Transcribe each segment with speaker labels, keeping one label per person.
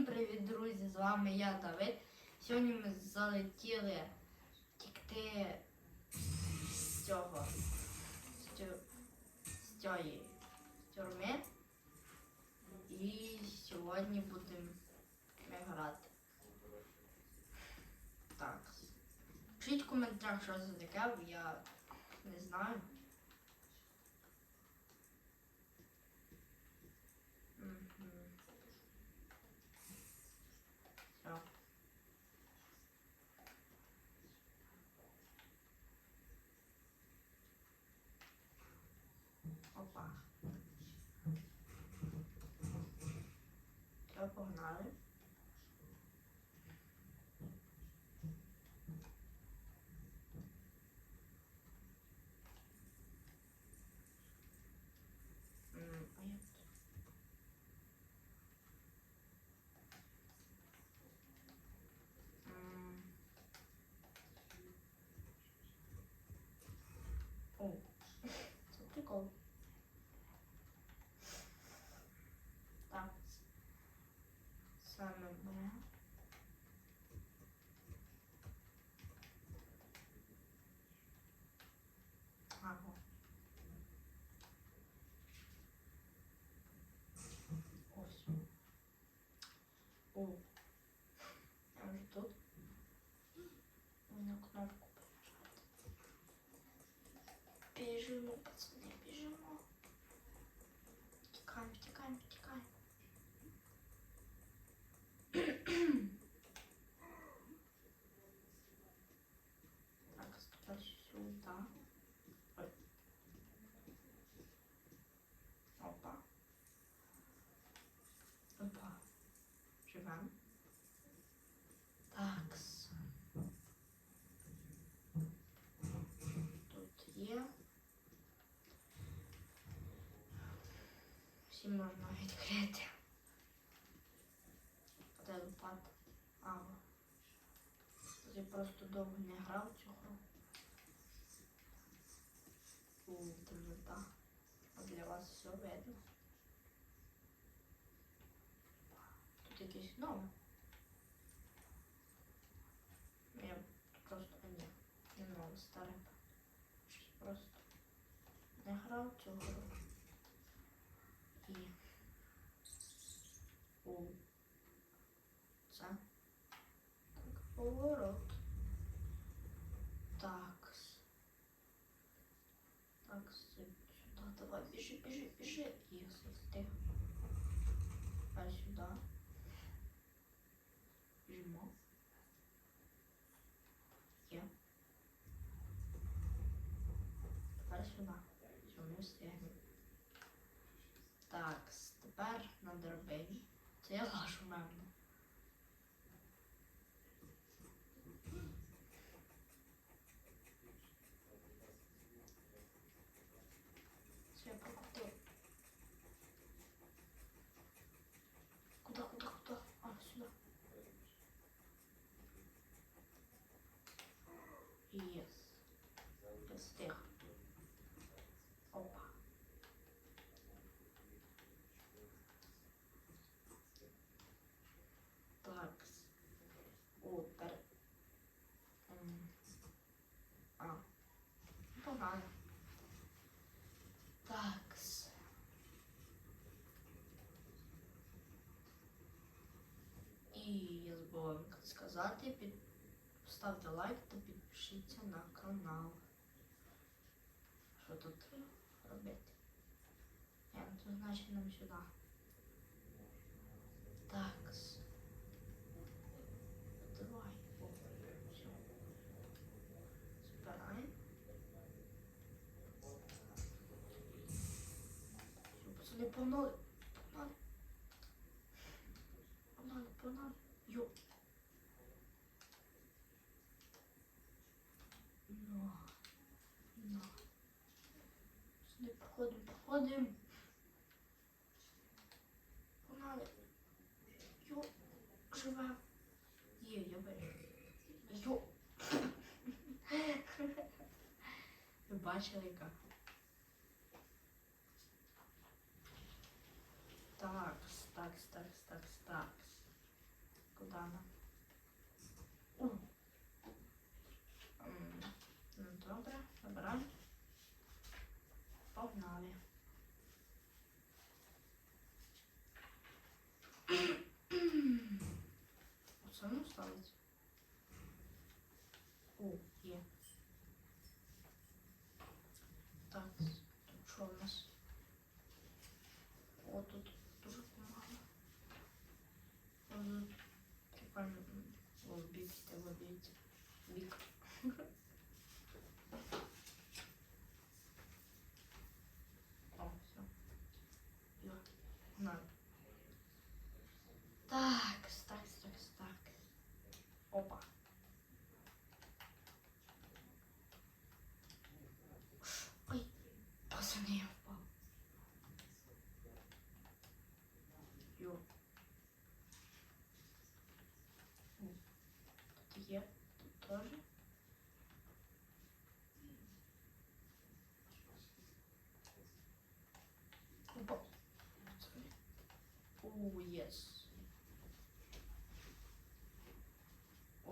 Speaker 1: Всім привіт, друзі! З вами я Давид. Сьогодні ми залетіли тікти з цього з, цієї тюрми. І сьогодні будемо грати. Так. Пишіть в коментарях, що це таке, бо я не знаю. Мгм. Все. Опа. Все, погнали. М, а як це? М. О, це прикол. Так. Саме Б. Ага. Ось. О. Я вже тут. Мені кнопку прижати. Біжимо, пацани, біжимо. Тікаємо, тікаємо, тікаємо. Так, тепер сюди. Ой. Опа. Опа. Живем. Такс. Тут є. Всі можна відкрити. Де лопата? А, во. я просто довго не грав цю. У темнота. А для вас все видно. Тут якісь нове. Я просто а ні, не старе. Щось просто не грав цю. І у це так, поворот. Так. Так, сюди. Давай, біжи, біжи, біжи. Єс, встиг. Тепер сюди. Біжимо. Є. Тепер сюди. Що ми встигнемо. Так, тепер на драбині. Це я лажу, певно. Все, я прокрутив. Куда, куда, куда? А, сюда. Єс. Я встиг. Опа. Так. О, тепер. М. А. Погано. Такс. І я забула сказати, під... ставте лайк та підпишіться на канал. Що тут робити? Я, то значить нам сюди. Такс. Давай. О, все. Збираємо. Погнали. Погнали. Погнали, погнали. Йо. На. На. Пацани, походимо, походимо. Погнали. Йо. Живе. Є, я вижу. Йо. Ви бачили, яка? Такс, такс, такс, такс, такс. Куда она?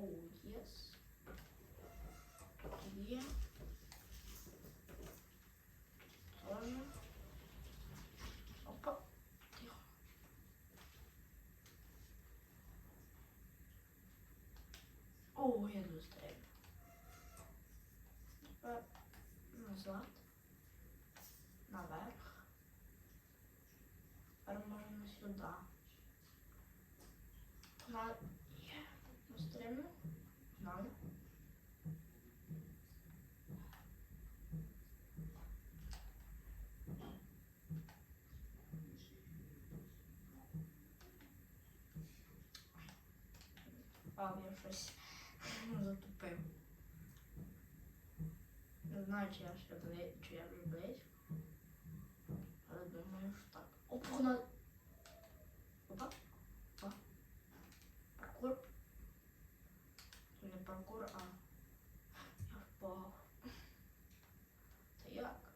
Speaker 1: Оу, єс. Тут є. Тоже. Опа. Тихо. О, я застряю. Тепер назад. Наверх. Тепер можемо сюди. На... А, я щось затупив. Не знаю, чи я ще близько, чи я близько. Але думаю, що так. Опа, вона... Опа. Опа. Паркур. Не паркур, а я впав. Та як?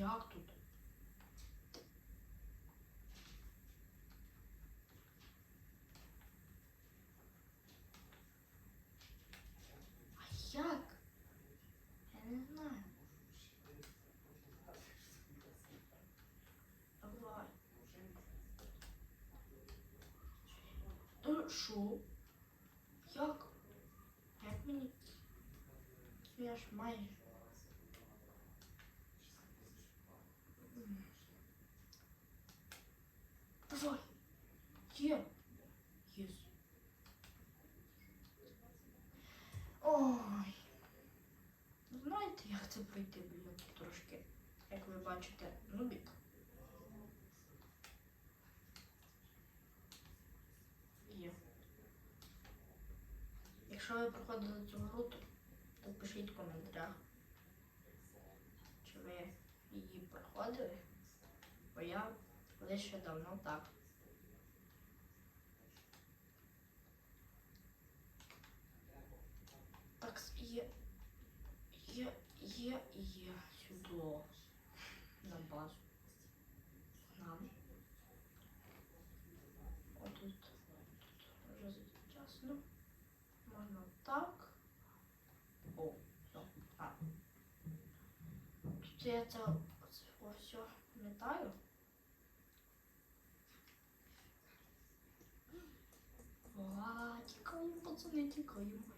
Speaker 1: Як тут? А як? Я не знаю. Давай. Та що? Як? Як мені? Я ж майже. Як це пройти, блін, трошки, як ви бачите, нубік. Є. Якщо ви проходили цю гру, то, пишіть в коментарях, чи ви її проходили, бо я лише давно. Так, є, є, є сюди, на базу. Нам. Отут, тут вже часно. Можна так. О, все. А. Тут я це, це все метаю. А, тікаємо, пацани, тікаємо.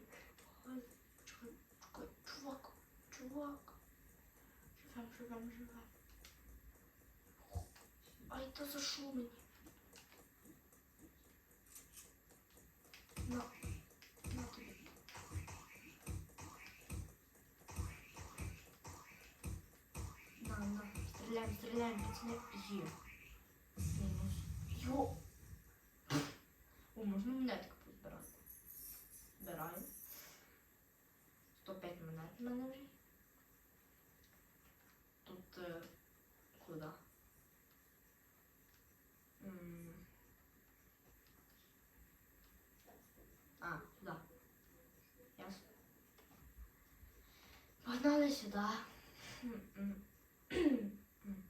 Speaker 1: Чувак. Живем, живем, живем. Ай, та за мені? На, на тобі. На, на, стріляємо, пацани. Є. Мінус. Йо. О, можна монетки позбирати. Збираю. 105 монет в мене вже. Тут е, куди? М. А, сюди. Ясно. Погнали сюди. М-м. М.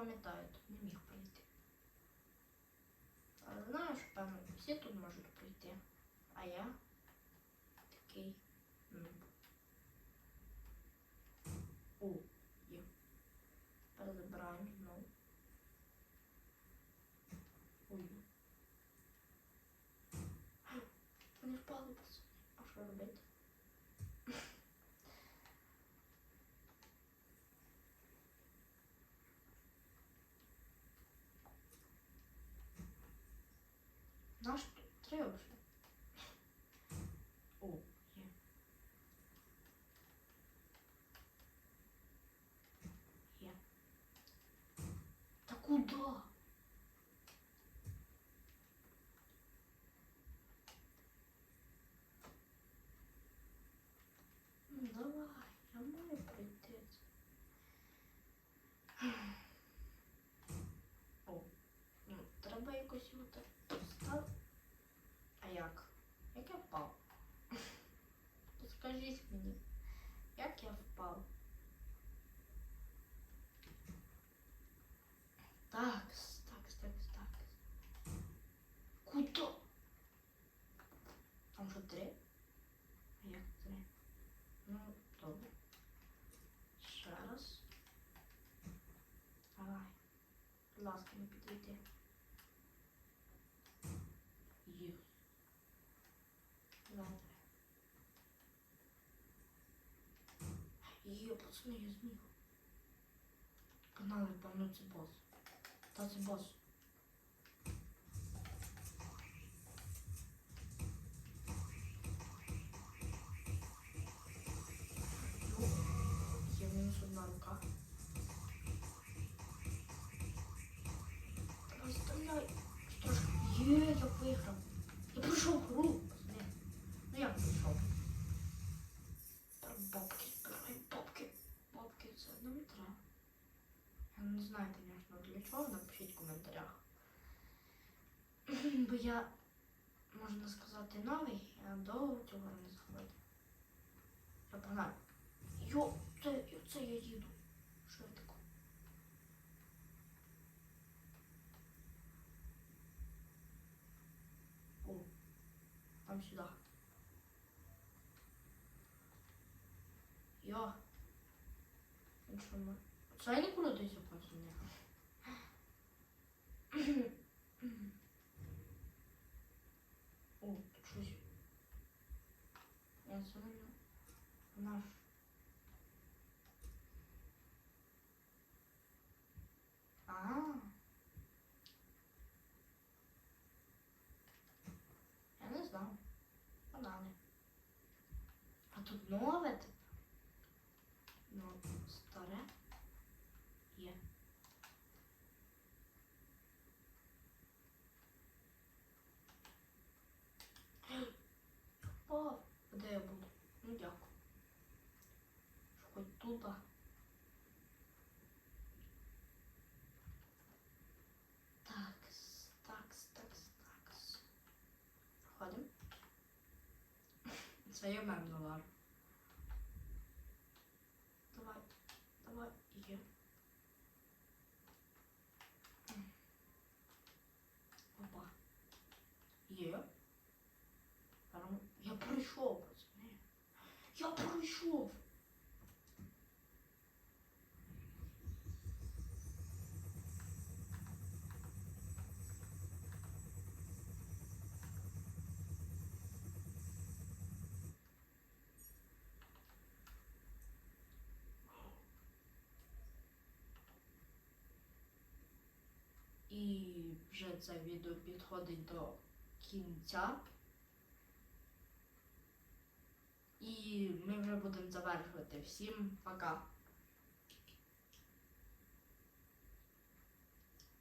Speaker 1: пам'ятаю, тут не міг пройти. Але знаю, що певно всі тут можуть пройти. А я такий. нуб. О, є. Перезабираємо знову. Ой. Вони впали пацани. А що робити? Тут три вже. О, є. Є. Та куди? Ну, давай, я маю пройти. це. О, ну, треба якось його так встати. Як? Як я впав? Скажіть мені, як я впав? Так, так, так, так. Куди? Там що три? А як три? Ну, добре. Ще раз. Давай. Будь ласка, не підійди. Є. Добре. Є, пацани, я зміг. Канали, певно, це бос. Та це бос. Я, можна сказати, новий, я довго цього не заходив. Я погнав. Йо, це, це я їду. Швидко. О, там сюди. Йо. Що ми? Це я не крутися пацани. О, тут щось. Я це не наш. А. Я не знав. Банани. А тут нове тепер. Ну, старе є. О, де я буду? Ну дякую. Хоч тут. Це я мем долар. Давай, давай, є. Опа. Є. Прям- Я пройшов, пацани. Я пройшов. І вже це відео підходить до кінця. І ми вже будемо завершувати. Всім пока!